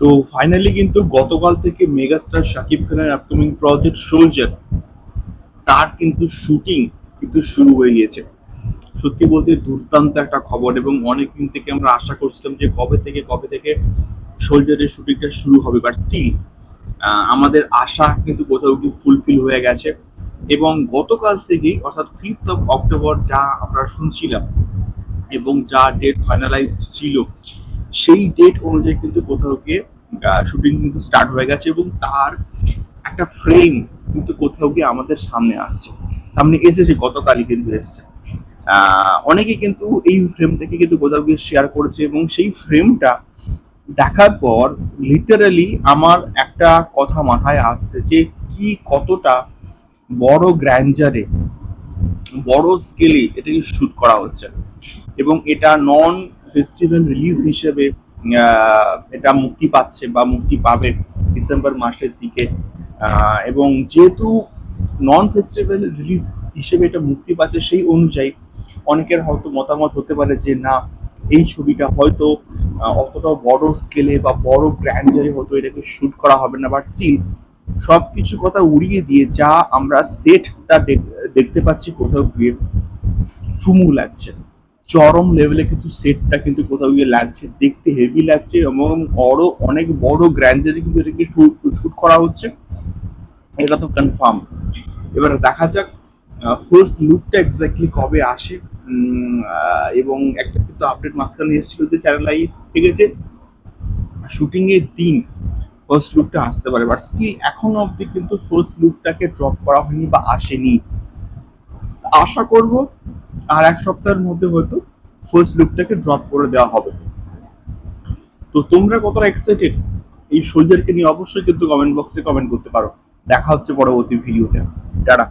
তো ফাইনালি কিন্তু গতকাল থেকে মেগাস্টার শাকিব খানের আপকামিং প্রজেক্ট সোলজার তার কিন্তু শুটিং কিন্তু শুরু হয়ে গিয়েছে। সত্যি বলতে দুর্দান্ত একটা খবর এবং অনেক দিন থেকে আমরা আশা করছিলাম যে কবে থেকে কবে থেকে সোলজারের শুটিংটা শুরু হবে। বাট স্টিল আমাদের আশা কিন্তু কোথাও কি ফুলফিল হয়ে গেছে এবং গতকাল থেকেই অর্থাৎ ফিফথ অফ অক্টোবর যা আমরা শুনছিলাম এবং যা ডেট ফাইনালাইজড ছিল সেই ডেট অনুযায়ী কিন্তু কোথাও গিয়ে শুটিং কিন্তু স্টার্ট হয়ে গেছে এবং তার একটা ফ্রেম কিন্তু কোথাও গিয়ে আমাদের সামনে আসছে। সামনে এসেছে, গতকালই কিন্তু এসেছে। অনেকে কিন্তু এই ফ্রেমটাকে কিন্তু কোথাও গিয়ে শেয়ার করেছে এবং সেই ফ্রেমটা দেখার পর লিটারালি আমার একটা কথা মাথায় আসছে যে কি কতটা বড় গ্র্যান্ডারে বড় স্কেলে এটাকে শুট করা হচ্ছে। এবং এটা নন ফেস্টিভ্যাল রিলিজ হিসেবে এটা মুক্তি পাচ্ছে বা মুক্তি পাবে ডিসেম্বর মাসের দিকে। এবং যেহেতু নন ফেস্টিভ্যাল রিলিজ হিসেবে এটা মুক্তি পাচ্ছে সেই অনুযায়ী অনেকের হয়তো মতামত হতে পারে যে, না, এই ছবিটা হয়তো অতটা বড় স্কেলে বা বড় গ্র্যান্ডারে হয়তো এটাকে শুট করা হবে না। বাট স্টিল সব কিছু কথা উড়িয়ে দিয়ে যা আমরা সেটটা দেখতে পাচ্ছি কোথাও গিয়ে চুমু লাগছে চরম লেভেলে কিন্তু সেটটা কিন্তু কোথাও গিয়ে লাগছে, দেখতে হেভি লাগছে এবং বড় অনেক বড় গ্র্যান্ডারে কিন্তু এটাকে শুট করা হচ্ছে। এটা তো কনফার্ম এবার দেখা যাক ফার্স্ট লুকটা এক্স্যাক্টলি কবে আসে। এবং একটা কিন্তু আপডেট মাঝখানে এসেছিল যে চ্যানেল আই থেকে যে শুটিং এর দিন ফার্স্ট লুকটা আসতে পারে। বাট স্টিল এখনও অবধি কিন্তু ফার্স্ট লুকটাকে ড্রপ করা হয়নি বা আসেনি। আশা করব আর এক সপ্তাহের মধ্যে হয়তো ফার্স্ট লুকটাকে ড্রপ করে দেওয়া হবে। তো তোমরা কতটা এক্সাইটেড এই সোলজারকে নিয়ে অবশ্যই কিন্তু কমেন্ট বক্সে কমেন্ট করতে পারো। দেখা হচ্ছে পরবর্তী ভিডিওতে টাটা।